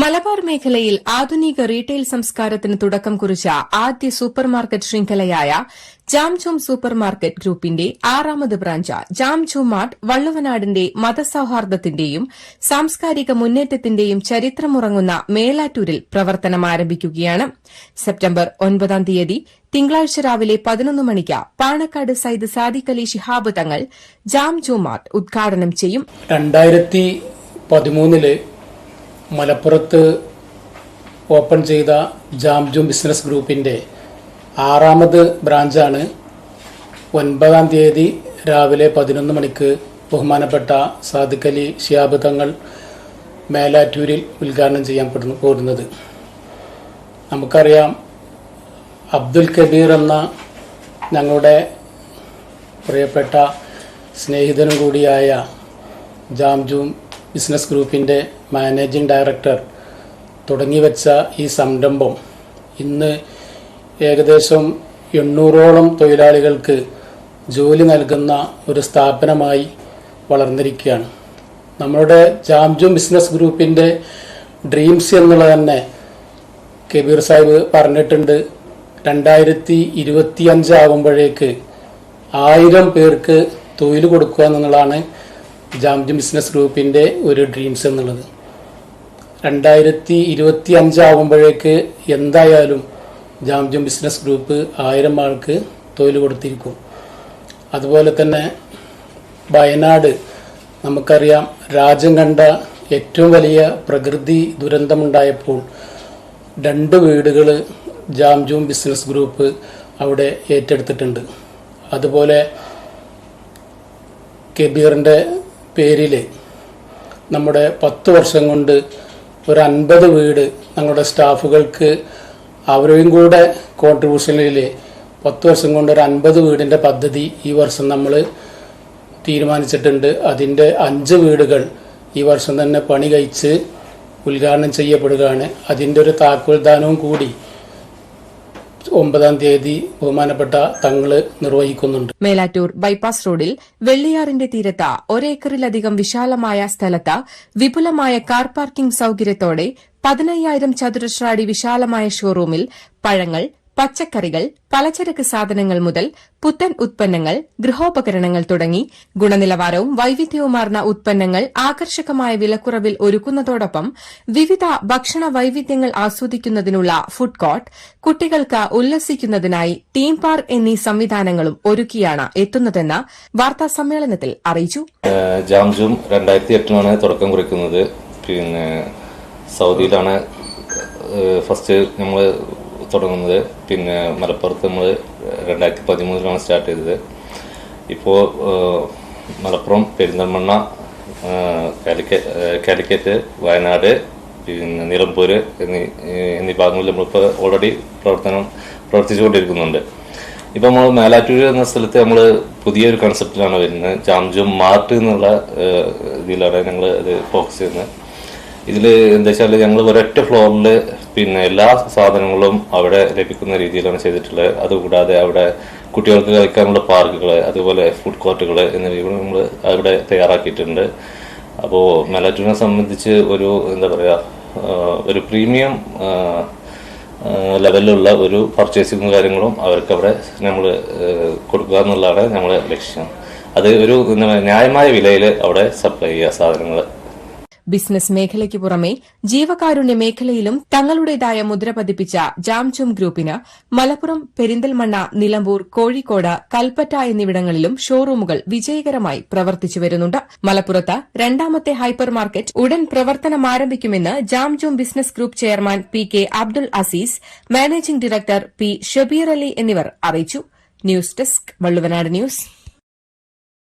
മലബാർ മേഖലയിൽ ആധുനിക റീറ്റെയിൽ സംസ്കാരത്തിന് തുടക്കം കുറിച്ച ആദ്യ സൂപ്പർമാർക്കറ്റ് ശൃംഖലയായ ജാംചോം സൂപ്പർമാർക്കറ്റ് ഗ്രൂപ്പിന്റെ ആറാമത് ബ്രാഞ്ച് ജാംജോം മാർട്ട് വള്ളുവനാടിന്റെ മതസൌഹാർദ്ദത്തിന്റെയും സാംസ്കാരിക മുന്നേറ്റത്തിന്റെയും ചരിത്രമുറങ്ങുന്ന മേലാറ്റൂരിൽ പ്രവർത്തനം ആരംഭിക്കുകയാണ്. സെപ്റ്റംബർ ഒൻപതാം തീയതി തിങ്കളാഴ്ച രാവിലെ പതിനൊന്ന് മണിക്ക് പാണക്കാട് സയ്യിദ് സാദിഖലി ശിഹാബ് തങ്ങൾ ജാംചോ മാർട്ട് ഉദ്ഘാടനം ചെയ്യും. മലപ്പുറത്ത് ഓപ്പൺ ചെയ്ത ജാംജൂം ബിസിനസ് ഗ്രൂപ്പിന്റെ ആറാമത് ബ്രാഞ്ചാണ്. ഒൻപതാം തീയതി രാവിലെ പതിനൊന്ന് മണിക്ക് ബഹുമാനപ്പെട്ട സാധുക്കലി ഷിയാബ് തങ്ങൾ മേലാറ്റൂരിൽ ഉദ്ഘാടനം ചെയ്യാൻ പെടുന്നു പോരുന്നത്. നമുക്കറിയാം അബ്ദുൽ കബീർ എന്ന ഞങ്ങളുടെ പ്രിയപ്പെട്ട സ്നേഹിതനും കൂടിയായ ജാംജൂം ബിസിനസ് ഗ്രൂപ്പിന്റെ മാനേജിംഗ് ഡയറക്ടർ തുടങ്ങിവെച്ച ഈ സംരംഭം ഇന്ന് ഏകദേശം എണ്ണൂറോളം തൊഴിലാളികൾക്ക് ജോലി നൽകുന്ന ഒരു സ്ഥാപനമായി വളർന്നിരിക്കുകയാണ്. നമ്മളുടെ ജാംജു ബിസിനസ് ഗ്രൂപ്പിന്റെ ഡ്രീംസ് എന്നുള്ളത് തന്നെ കബീർ സാഹിബ് പറഞ്ഞിട്ടുണ്ട് രണ്ടായിരത്തി ഇരുപത്തി അഞ്ചാകുമ്പോഴേക്ക് ആയിരം പേർക്ക് തൊഴിൽ കൊടുക്കുക എന്നുള്ളതാണ് ജാംജം ബിസിനസ് ഗ്രൂപ്പിന്റെ ഒരു ഡ്രീംസ് എന്നുള്ളത്. രണ്ടായിരത്തി ഇരുപത്തി അഞ്ചാവുമ്പോഴേക്ക് എന്തായാലും ജാംജം ബിസിനസ് ഗ്രൂപ്പ് ആയിരം ആൾക്ക് തൊഴിൽ കൊടുത്തിരിക്കും. അതുപോലെ തന്നെ വയനാട് നമുക്കറിയാം രാജ്യം കണ്ട ഏറ്റവും വലിയ പ്രകൃതി ദുരന്തമുണ്ടായപ്പോൾ രണ്ട് വീടുകൾ ജാംജൂം ബിസിനസ് ഗ്രൂപ്പ് അവിടെ ഏറ്റെടുത്തിട്ടുണ്ട്. അതുപോലെ കബീറിന്റെ പേരിൽ നമ്മുടെ പത്ത് വർഷം കൊണ്ട് ഒരു അൻപത് വീട് ഞങ്ങളുടെ സ്റ്റാഫുകൾക്ക് അവരെയും കൂടെ കോൺട്രിബ്യൂഷനിൽ പത്ത് വർഷം കൊണ്ട് ഒരു അൻപത് വീടിന്റെ പദ്ധതി ഈ വർഷം നമ്മൾ തീരുമാനിച്ചിട്ടുണ്ട്. അതിന്റെ അഞ്ച് വീടുകൾ ഈ വർഷം തന്നെ പണി കഴിച്ച് ഉദ്ഘാടനം ചെയ്യപ്പെടുകയാണ്. അതിന്റെ ഒരു താക്കോൽദാനവും കൂടി ഒമ്പതാം തീയതി ബഹുമാനപ്പെട്ട തങ്ങൾ നിർവഹിക്കുന്നുണ്ട്. മേലാറ്റൂർ ബൈപ്പാസ് റോഡിൽ വെള്ളിയാറിന്റെ തീരത്ത് ഒരേക്കറിലധികം വിശാലമായ സ്ഥലത്ത് വിപുലമായ കാർ പാർക്കിംഗ് സൌകര്യത്തോടെ പതിനയ്യായിരം ചതുരശ്ര അടി വിശാലമായ ഷോറൂമിൽ പഴങ്ങൾ പച്ചക്കറികൾ പലചരക്ക് സാധനങ്ങൾ മുതൽ പുത്തൻ ഉത്പന്നങ്ങൾ ഗൃഹോപകരണങ്ങൾ തുടങ്ങി ഗുണനിലവാരവും വൈവിധ്യവുമാർന്ന ഉത്പന്നങ്ങൾ ആകർഷകമായ വിലക്കുറവിൽ ഒരുക്കുന്നതോടൊപ്പം വിവിധ ഭക്ഷണ വൈവിധ്യങ്ങൾ ആസ്വദിക്കുന്നതിനുള്ള ഫുഡ് കോർട്ട് കുട്ടികൾക്ക് ഉല്ലസിക്കുന്നതിനായി തീം പാർക്ക് എന്നീ സംവിധാനങ്ങളും ഒരുക്കിയാണ് എത്തുന്നതെന്ന് വാർത്താ സമ്മേളനത്തിൽ അറിയിച്ചു. തുടക്കം കുറിക്കുന്നത്. പിന്നെ സൗദിയിലാണ് ഫസ്റ്റ് നമ്മൾ തുടങ്ങുന്നത്. പിന്നെ മലപ്പുറത്ത് നമ്മൾ രണ്ടായിരത്തി പതിമൂന്നിലാണ് സ്റ്റാർട്ട് ചെയ്തത്. ഇപ്പോൾ മലപ്പുറം പെരിന്തൽമണ്ണ കാലിക്കറ്റ് കാലിക്ക- കാലിക്കറ്റ് വയനാട് പിന്നെ നിലമ്പൂർ എന്നീ എന്നീ ഭാഗങ്ങളിൽ നമ്മളിപ്പോൾ ഓൾറെഡി പ്രവർത്തനം പ്രവർത്തിച്ചുകൊണ്ടിരിക്കുന്നുണ്ട്. ഇപ്പം നമ്മൾ മേലാറ്റൂർ എന്ന സ്ഥലത്ത് നമ്മൾ പുതിയൊരു കൺസെപ്റ്റിലാണ് വരുന്നത്. ജാംജും മാർട്ട് എന്നുള്ള ഇതിലാണ് ഞങ്ങൾ അത് ഫോക്കസ് ചെയ്യുന്നത്. ഇതിൽ എന്താ വെച്ചാൽ ഞങ്ങൾ ഒരൊറ്റ ഫ്ലോറിൽ പിന്നെ എല്ലാ സാധനങ്ങളും അവിടെ ലഭിക്കുന്ന രീതിയിലാണ് ചെയ്തിട്ടുള്ളത്. അതുകൂടാതെ അവിടെ കുട്ടികൾക്ക് കളിക്കാനുള്ള പാർക്കുകൾ അതുപോലെ ഫുഡ് കോർട്ടുകൾ എന്നിവയും നമ്മൾ അവിടെ തയ്യാറാക്കിയിട്ടുണ്ട്. അപ്പോൾ മേലാറ്റൂരിനെ സംബന്ധിച്ച് ഒരു എന്താ പറയുക ഒരു പ്രീമിയം ലെവലിലുള്ള ഒരു പർച്ചേസിങ് കാര്യങ്ങളും അവർക്ക് അവിടെ നമ്മൾ കൊടുക്കുക എന്നുള്ളതാണ് നമ്മുടെ ലക്ഷ്യം. അത് ഒരു ന്യായമായ വിലയിൽ അവിടെ സപ്ലൈ ചെയ്യുക സാധനങ്ങൾ ബിസിനസ് മേഖലയ്ക്ക് പുറമെ ജീവകാരുണ്യ മേഖലയിലും തങ്ങളുടേതായ മുദ്ര പതിപ്പിച്ച ജാംചും ഗ്രൂപ്പിന് മലപ്പുറം പെരിന്തൽമണ്ണ നിലമ്പൂർ കോഴിക്കോട് കൽപ്പറ്റ എന്നിവിടങ്ങളിലും ഷോറൂമുകൾ വിജയകരമായി പ്രവർത്തിച്ചു വരുന്നുണ്ട്. മലപ്പുറത്ത് രണ്ടാമത്തെ ഹൈപ്പർ മാർക്കറ്റ് ഉടൻ പ്രവർത്തനം ആരംഭിക്കുമെന്ന് Jamjoom business group chairman P K Abdul Aziz managing director P Shabeer Ali എന്നിവർ അറിയിച്ചു. News desk Valluvanad news.